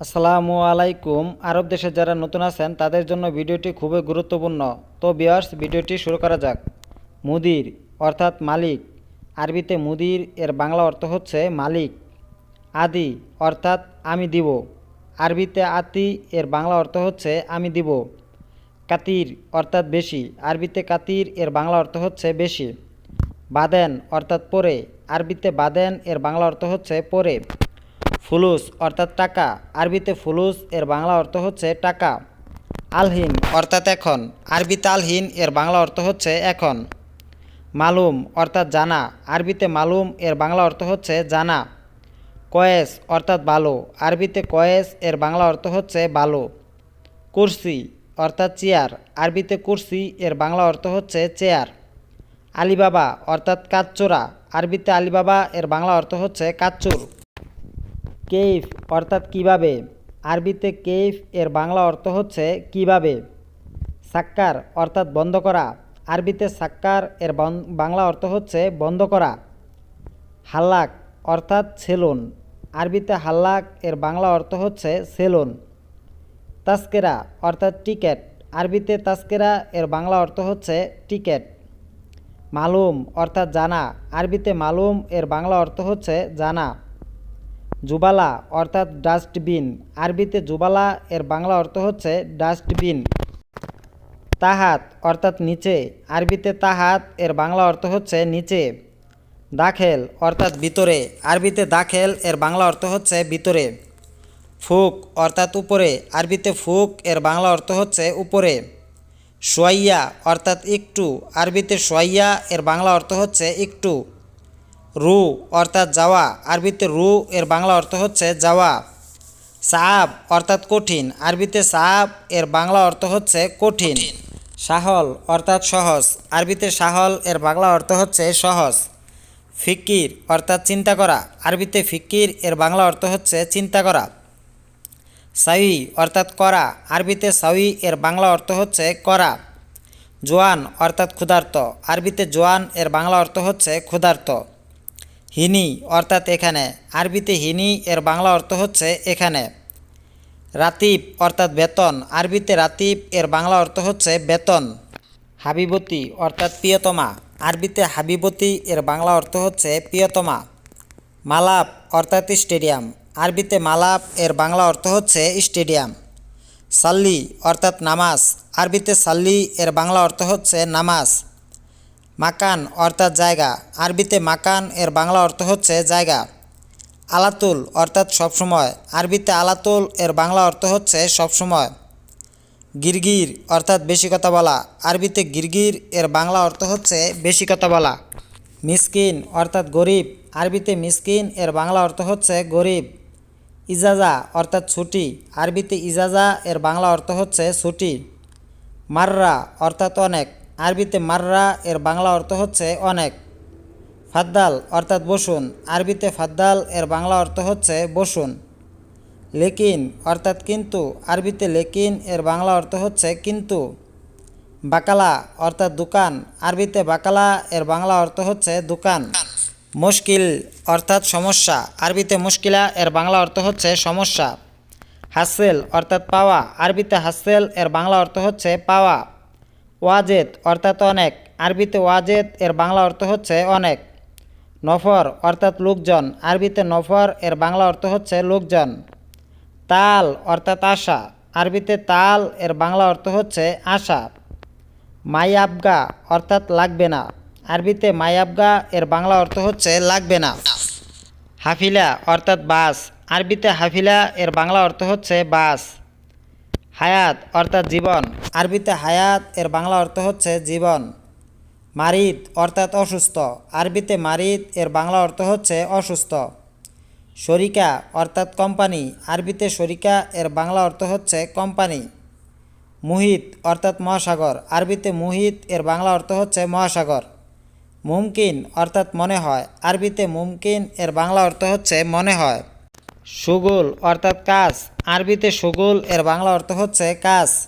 আসসালামু আলাইকুম। আরব দেশে যারা নতুন আছেন, তাদের জন্য ভিডিওটি খুবই গুরুত্বপূর্ণ। তো বিয়ার্স ভিডিওটি শুরু করা যাক। মুদির, অর্থাৎ মালিক। আরবিতে মুদির, এর বাংলা অর্থ হচ্ছে মালিক। আদি, অর্থাৎ আমি দিব। আরবিতে আতি, এর বাংলা অর্থ হচ্ছে আমি দিব। কাতির, অর্থাৎ বেশি। আরবিতে কাতির, এর বাংলা অর্থ হচ্ছে বেশি। বাদেন, অর্থাৎ পরে। আরবিতে বাদেন, এর বাংলা অর্থ হচ্ছে পরে। ফুলুস অর্থাৎ টাকা। আরবিতে ফুলুস, এর বাংলা অর্থ হচ্ছে টাকা। আলহিন অর্থাৎ এখন। আরবিতে আলহিন, এর বাংলা অর্থ হচ্ছে এখন। মালুম অর্থাৎ জানা। আরবিতে মালুম, এর বাংলা অর্থ হচ্ছে জানা। কয়েস অর্থাৎ ভালো আরবিতে কয়েস, এর বাংলা অর্থ হচ্ছে ভালো কুরসি অর্থাৎ চেয়ার। আরবিতে কুরসি, এর বাংলা অর্থ হচ্ছে চেয়ার। আলিবাবা অর্থাৎ কাচ্চোরা। আরবিতে আলিবাবা, এর বাংলা অর্থ হচ্ছে কাচ্চুর। কেইফ অর্থাৎ কীভাবে? আরবিতে কেইফ এর বাংলা অর্থ হচ্ছে কীভাবে? সাক্কার অর্থাৎ বন্ধ করা। আরবিতে সাক্কার এর বাংলা অর্থ হচ্ছে বন্ধ করা। হাল্লাক অর্থাৎ সেলুন। আরবিতে হাল্লাক এর বাংলা অর্থ হচ্ছে সেলুন। তাস্কেরা অর্থাৎ টিকেট। আরবিতে তাস্কেরা এর বাংলা অর্থ হচ্ছে টিকেট। মালুম অর্থাৎ জানা। আরবিতে মালুম এর বাংলা অর্থ হচ্ছে জানা। জুবালা অর্থাৎ ডাস্টবিন। আরবিতে জুবালা, এর বাংলা অর্থ হচ্ছে ডাস্টবিন। তাহাত অর্থাৎ নিচে। আরবিতে তাহাত, এর বাংলা অর্থ হচ্ছে নিচে। দাখেল অর্থাৎ ভিতরে। আরবিতে দাখেল, এর বাংলা অর্থ হচ্ছে ভিতরে। ফুক অর্থাৎ উপরে। আরবিতে ফুক, এর বাংলা অর্থ হচ্ছে উপরে। সোয়াইয়া অর্থাৎ একটু। আরবিতে সোয়াইয়া, এর বাংলা অর্থ হচ্ছে একটু। রু অর্থাৎ যাওয়া। আরবিতে রু এর বাংলা অর্থ হচ্ছে যাওয়া। সাহাব অর্থাৎ কঠিন। আরবিতে সাহাব এর বাংলা অর্থ হচ্ছে কঠিন। সাহল অর্থাৎ সহজ। আরবিতে সাহল এর বাংলা অর্থ হচ্ছে সহজ। ফিকির অর্থাৎ চিন্তা করা। আরবিতে ফিকির এর বাংলা অর্থ হচ্ছে চিন্তা করা। সাউই অর্থাৎ করা। আরবিতে সাউই এর বাংলা অর্থ হচ্ছে করা। জোয়ান অর্থাৎ ক্ষুধার্ত। আরবিতে জোয়ান এর বাংলা অর্থ হচ্ছে ক্ষুধার্ত। হিনি, অর্থাৎ এখানে। আরবিতে হিনি, এর বাংলা অর্থ হচ্ছে এখানে। রাতিব, অর্থাৎ বেতন। আরবিতে রাতিব, এর বাংলা অর্থ হচ্ছে বেতন। হাবিবতী, অর্থাৎ প্রিয়তমা। আরবিতে হাবিবতী, এর বাংলা অর্থ হচ্ছে প্রিয়তমা। মালাপ, অর্থাৎ স্টেডিয়াম। আরবিতে মালাপ, এর বাংলা অর্থ হচ্ছে স্টেডিয়াম। সাল্লি, অর্থাৎ নামাজ। আরবিতে সাল্লি, এর বাংলা অর্থ হচ্ছে নামাজ। মাকান অর্থাৎ জায়গা। আরবিতে মাকান, এর বাংলা অর্থ হচ্ছে জায়গা। আলাতুল অর্থাৎ সবসময়। আরবিতে আলাতুল, এর বাংলা অর্থ হচ্ছে সবসময়। গিরগির অর্থাৎ বেশি কথা বলা। আরবিতে গিরগির, এর বাংলা অর্থ হচ্ছে বেশি কথা বলা। মিসকিন অর্থাৎ গরিব। আরবিতে মিসকিন, এর বাংলা অর্থ হচ্ছে গরিব। ইজাজা অর্থাৎ ছুটি। আরবিতে ইজাজা, এর বাংলা অর্থ হচ্ছে ছুটি। মাররা অর্থাৎ অনেক। আরবিতে মাররা এর বাংলা অর্থ হচ্ছে অনেক। ফাদ্দাল অর্থাৎ বসুন। আরবিতে ফাদ্দাল এর বাংলা অর্থ হচ্ছে বসুন। লেকিন অর্থাৎ কিন্তু। আরবিতে লেকিন এর বাংলা অর্থ হচ্ছে কিন্তু। বাকালা অর্থাৎ দোকান। আরবিতে বাকালা এর বাংলা অর্থ হচ্ছে দোকান। মুশকিল অর্থাৎ সমস্যা। আরবিতে মুশকিলা এর বাংলা অর্থ হচ্ছে সমস্যা। হাসেল অর্থাৎ পাওয়া। আরবিতে হাসেল এর বাংলা অর্থ হচ্ছে পাওয়া। ওয়াজেদ অর্থাৎ অনেক। আরবিতে ওয়াজেদ, এর বাংলা অর্থ হচ্ছে অনেক। নফর অর্থাৎ লোকজন। আরবিতে নফর, এর বাংলা অর্থ হচ্ছে লোকজন। তাল অর্থাৎ আশা। আরবিতে তাল, এর বাংলা অর্থ হচ্ছে আশা। মায়াবগা অর্থাৎ লাগবে না। আরবিতে মায়াবগা এর বাংলা অর্থ হচ্ছে লাগবে না। হাফিলা অর্থাৎ বাস। আরবিতে হাফিলা, এর বাংলা অর্থ হচ্ছে বাস। হায়াত অর্থাৎ জীবন। আরবিতে হায়াত, এর বাংলা অর্থ হচ্ছে জীবন। মারিদ অর্থাৎ অসুস্থ। আরবিতে মারিদ, এর বাংলা অর্থ হচ্ছে অসুস্থ। শরিকা অর্থাৎ কোম্পানি। আরবিতে শরিকা, এর বাংলা অর্থ হচ্ছে কোম্পানি। মুহিত অর্থাৎ মহাসাগর। আরবিতে মুহিত, এর বাংলা অর্থ হচ্ছে মহাসাগর। মুমকিন অর্থাৎ মনে হয়। আরবিতে মুমকিন, এর বাংলা অর্থ হচ্ছে মনে হয়। সুগুল অর্থাৎ কাজ। আরবিতে সুগুল, এর বাংলা অর্থ হচ্ছে কাজ।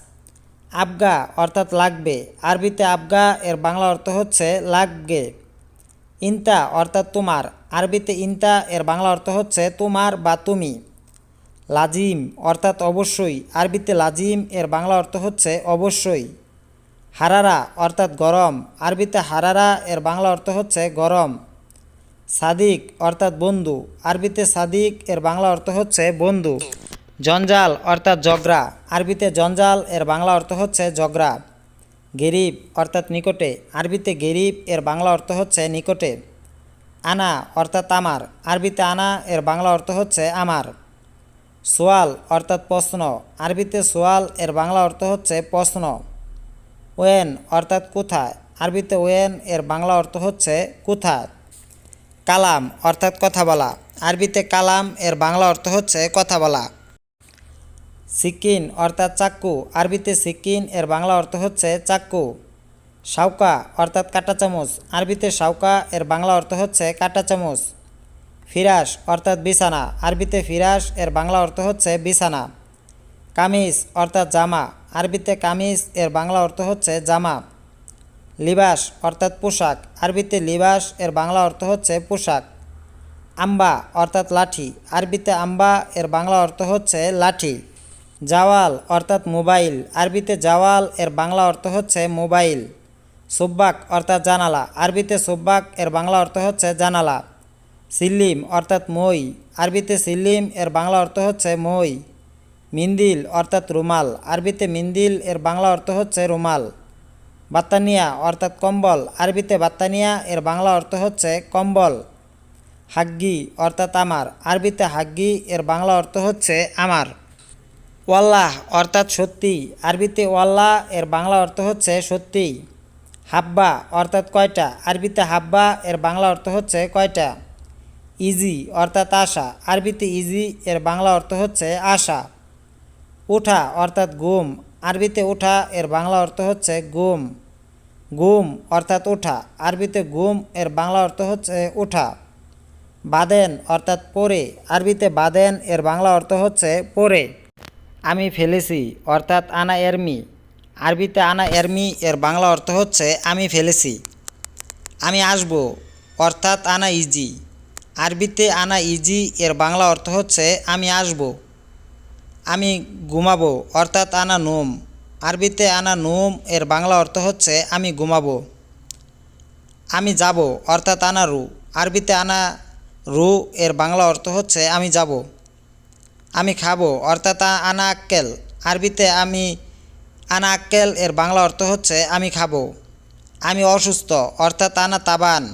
আবগা অর্থাৎ লাগবে। আরবিতে আবগা, এর বাংলা অর্থ হচ্ছে লাগবে। ইনতা অর্থাৎ তোমার। আরবিতে ইন্তা, এর বাংলা অর্থ হচ্ছে তোমার বা তুমি। লাজিম অর্থাৎ অবশ্যই। আরবিতে লাজিম, এর বাংলা অর্থ হচ্ছে অবশ্যই। হারারা অর্থাৎ গরম। আরবিতে হারারা, এর বাংলা অর্থ হচ্ছে গরম। সাদিক অর্থাৎ বন্ধু। আরবিতে সাদিক, এর বাংলা অর্থ হচ্ছে বন্ধু। জঞ্জাল অর্থাৎ জগরা। আরবিতে জঞ্জাল, এর বাংলা অর্থ হচ্ছে জগরা। গেরিব অর্থাৎ নিকটে। আরবিতে গেরিব, এর বাংলা অর্থ হচ্ছে নিকটে। আনা অর্থাৎ আমার আরবিতে আনা, এর বাংলা অর্থ হচ্ছে আমার। সোয়াল অর্থাৎ প্রশ্ন। আরবিতে সোয়াল, এর বাংলা অর্থ হচ্ছে প্রশ্ন। ওয়েন অর্থাৎ কোথায় আরবিতে ওয়েন, এর বাংলা অর্থ হচ্ছে কোথায় কালাম অর্থাৎ কথা বলা। আরবিতে কালাম, এর বাংলা অর্থ হচ্ছে কথা বলা। সিকিন অর্থাৎ চাক্কু। আরবিতে সিকিন, এর বাংলা অর্থ হচ্ছে চাক্কু। শাউকা অর্থাৎ কাঁটা চামচ। আরবিতে শাউকা এর বাংলা অর্থ হচ্ছে কাঁটা চামচ। ফিরাস অর্থাৎ বিছানা। আরবিতে ফিরাস, এর বাংলা অর্থ হচ্ছে বিছানা। কামিজ অর্থাৎ জামা। আরবিতে কামিজ, এর বাংলা অর্থ হচ্ছে জামা। লিবাস অর্থাৎ পোশাক। আরবিতে লিবাস, এর বাংলা অর্থ হচ্ছে পোশাক। আম্বা অর্থাৎ লাঠি। আরবিতে আম্বা, এর বাংলা অর্থ হচ্ছে লাঠি। জাওয়াল অর্থাৎ মোবাইল। আরবিতে জাওয়াল, এর বাংলা অর্থ হচ্ছে মোবাইল। সুব্বাক অর্থাৎ জানালা। আরবিতে সুব্বাক, এর বাংলা অর্থ হচ্ছে জানালা। সিল্লিম অর্থাৎ মই। আরবিতে সিল্লিম, এর বাংলা অর্থ হচ্ছে মই। মিন্দিল অর্থাৎ রুমাল। আরবিতে মিন্দিল, এর বাংলা অর্থ হচ্ছে রুমাল। বাত্তানিয়া অর্থাৎ কম্বল। আরবিতে বাত্তানিয়া, এর বাংলা অর্থ হচ্ছে কম্বল। হাগ্গি অর্থাৎ আমার। আরবিতে হাগ্গি, এর বাংলা অর্থ হচ্ছে আমার। ওয়াল্লাহ অর্থাৎ সত্যি। আরবিতে ওয়াল্লাহ, এর বাংলা অর্থ হচ্ছে সত্যি। হাব্বা অর্থাৎ কয়টা? আরবিতে হাব্বা, এর বাংলা অর্থ হচ্ছে কয়টা? ইজি অর্থাৎ আশা। আরবিতে ইজি, এর বাংলা অর্থ হচ্ছে আশা। ওঠা অর্থাৎ গুম। আরবিতে ওঠা এর বাংলা অর্থ হচ্ছে গুম। গুম অর্থাৎ ওঠা আরবিতে গুম, এর বাংলা অর্থ হচ্ছে ওঠা বাদেন অর্থাৎ পরে আরবিতে বাদেন, এর বাংলা অর্থ হচ্ছে পরে আমি ফেলেছি, অর্থাৎ আনা এরমি আরবিতে আনা এরমি এর বাংলা অর্থ হচ্ছে, আমি ফেলেছি। আমি আসব, অর্থাৎ আনা ইজি। আরবিতে আনা ইজি, এর বাংলা অর্থ হচ্ছে, আমি আসব। আমি ঘুমাবো, অর্থাৎ আনা নোম। আরবিতে আনা নোম, এর বাংলা অর্থ হচ্ছে, আমি ঘুমাবো। আমি যাব, অর্থাৎ আনা রু। আরবিতে আনা রু, এর বাংলা অর্থ হচ্ছে, আমি যাব। আমি খাব, অর্থাৎ আনা আক্কেল আরবিতে আমি আনা আক্কেল এর বাংলা অর্থ হচ্ছে আমি খাব। আমি অসুস্থ, অর্থাৎ আনা তাবান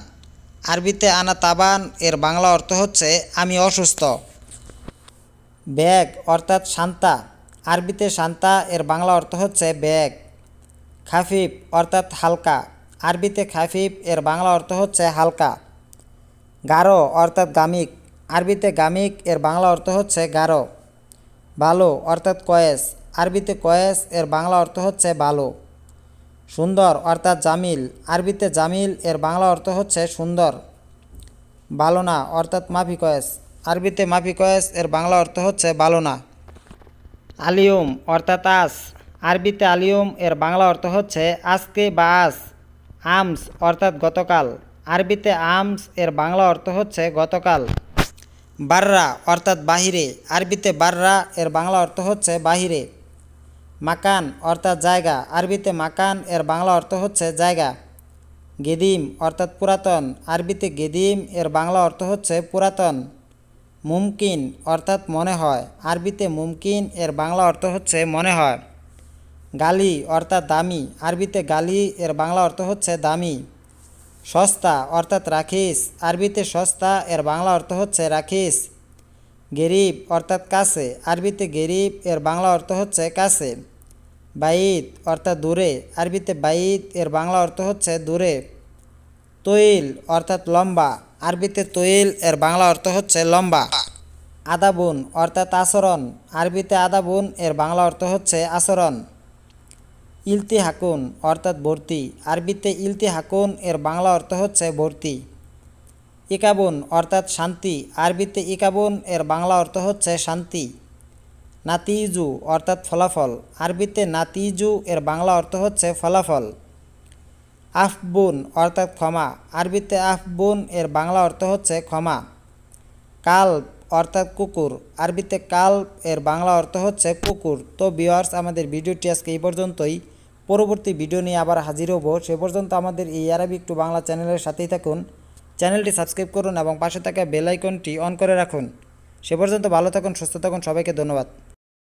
আরবিতে আনা তাবান এর বাংলা অর্থ হচ্ছে আমি অসুস্থ। ব্যাগ, অর্থাৎ শান্তা আরবিতে শান্তা এর বাংলা অর্থ হচ্ছে ব্যাগ। খাফিফ, অর্থাৎ হালকা। আরবিতে খাফিফ এর বাংলা অর্থ হচ্ছে হালকা। গাঢ় অর্থাৎ গামিক। আরবিতে গামিক, এর বাংলা অর্থ হচ্ছে গাঢ় ভালো অর্থাৎ কয়েস। আরবিতে কয়েস, এর বাংলা অর্থ হচ্ছে ভালো সুন্দর অর্থাৎ জামিল। আরবিতে জামিল, এর বাংলা অর্থ হচ্ছে সুন্দর। ভালো না অর্থাৎ মাফি কয়েস। আরবিতে মাফি কয়েস, এর বাংলা অর্থ হচ্ছে ভালো না। আলিয়ম অর্থাৎ আস। আরবিতে আলিয়ম, এর বাংলা অর্থ হচ্ছে আজকে বা আস আমস অর্থাৎ গতকাল। আরবিতে আমস, এর বাংলা অর্থ হচ্ছে গতকাল। বাররা, অর্থাৎ বাহিরে। আরবিতে বাররা, এর বাংলা অর্থ হচ্ছে বাহিরে। মাকান, অর্থাৎ জায়গা। আরবিতে মাকান, এর বাংলা অর্থ হচ্ছে জায়গা। গেদিম, অর্থাৎ পুরাতন। আরবিতে গেদিম, এর বাংলা অর্থ হচ্ছে পুরাতন। মুমকিন, অর্থাৎ মনে হয়। আরবিতে মুমকিন, এর বাংলা অর্থ হচ্ছে মনে হয়। গালি, অর্থাৎ দামি। আরবিতে গালি, এর বাংলা অর্থ হচ্ছে দামি। সস্তা, অর্থাৎ রাখিস। আরবিতে সস্তা, এর বাংলা অর্থ হচ্ছে রাখিস। গেরিব, অর্থাৎ কাছে। আরবিতে গেরিব, এর বাংলা অর্থ হচ্ছে কাছে। বাইত, অর্থাৎ দূরে। আরবিতে বাইত, এর বাংলা অর্থ হচ্ছে দূরে। তৈল, অর্থাৎ লম্বা। আরবিতে তৈল, এর বাংলা অর্থ হচ্ছে লম্বা। আদাবুন, অর্থাৎ আচরণ। আরবিতে আদাবুন, এর বাংলা অর্থ হচ্ছে আচরণ। ইলতিহাকুন অর্থাৎ ভর্তি। আরবিতে ইলতি হাকুন এর বাংলা অর্থ হচ্ছে ভর্তি। ইকাবুন অর্থাৎ শান্তি। আরবিতে ইকাবুন, এর বাংলা অর্থ হচ্ছে শান্তি। নাতিজু অর্থাৎ ফলাফল। আরবিতে নাতিজু, এর বাংলা অর্থ হচ্ছে ফলাফল। আফবুন অর্থাৎ ক্ষমা। আরবিতে আফবুন, এর বাংলা অর্থ হচ্ছে ক্ষমা। কাল্ব অর্থাৎ কুকুর। আরবিতে কাল্প, এর বাংলা অর্থ হচ্ছে কুকুর। তো ভিউয়ার্স, আমাদের ভিডিওটি আজকে এই পর্যন্তই। পরবর্তী ভিডিও নিয়ে আবার হাজির হব। সে পর্যন্ত আমাদের এই আরবিক একটু বাংলা চ্যানেলের সাথেই থাকুন। চ্যানেলটি সাবস্ক্রাইব করুন এবং পাশে থাকা বেল আইকনটি অন করে রাখুন। সে পর্যন্ত ভালো থাকুন, সুস্থ থাকুন, সবাইকে ধন্যবাদ।